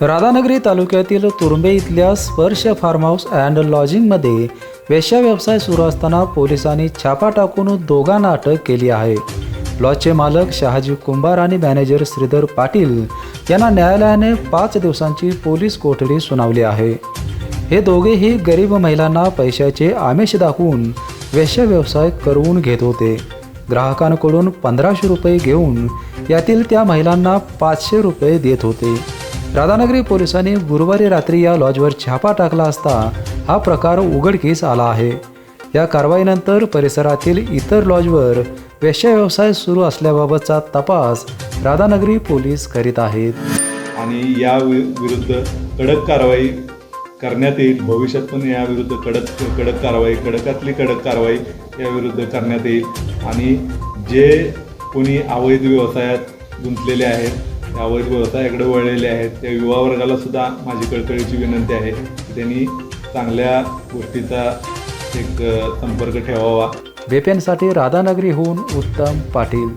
राधानगरी तालुक्यातील तुरुंबे इथल्या स्पर्श फार्म हाऊस अँड लॉजिंगमध्ये वेश्या व्यवसाय सुरू असताना पोलिसांनी छापा टाकून दोघांना अटक केली आहे. लॉजचे मालक शहाजी कुंभार आणि मॅनेजर श्रीधर पाटील यांना न्यायालयाने पाच दिवसांची पोलीस कोठडी सुनावली आहे. हे दोघेही गरीब महिलांना पैशाचे आमिष दाखवून वेश्या व्यवसाय करवून घेत होते. ग्राहकांकडून पंधराशे रुपये घेऊन यातील त्या महिलांना पाचशे रुपये देत होते. राधानगरी पोलिसांनी गुरुवारी रात्री या लॉजवर छापा टाकला असता हा प्रकार उघडकीस आला आहे. या कारवाईनंतर परिसरातील इतर लॉजवर वेश्या व्यवसाय सुरू असल्याबाबतचा तपास राधानगरी पोलीस करीत आहेत. आणि या वि- विरुद्ध कडक कारवाई करण्यात येईल. भविष्यात पण याविरुद्ध कडक कडक कारवाई कडकातली कडक कारवाई याविरुद्ध करण्यात येईल. आणि जे कोणी अवैध व्यवसायात गुंतलेले आहेत त्या अवैध व्यवसायाकडे वळलेले आहेत. त्या युवा वर्गाला सुद्धा माझी कळकळीची विनंती आहे की त्यांनी चांगल्या गोष्टीचा एक संपर्क ठेवावा. बेपेनसाठी राधानगरीहून उत्तम पाटील.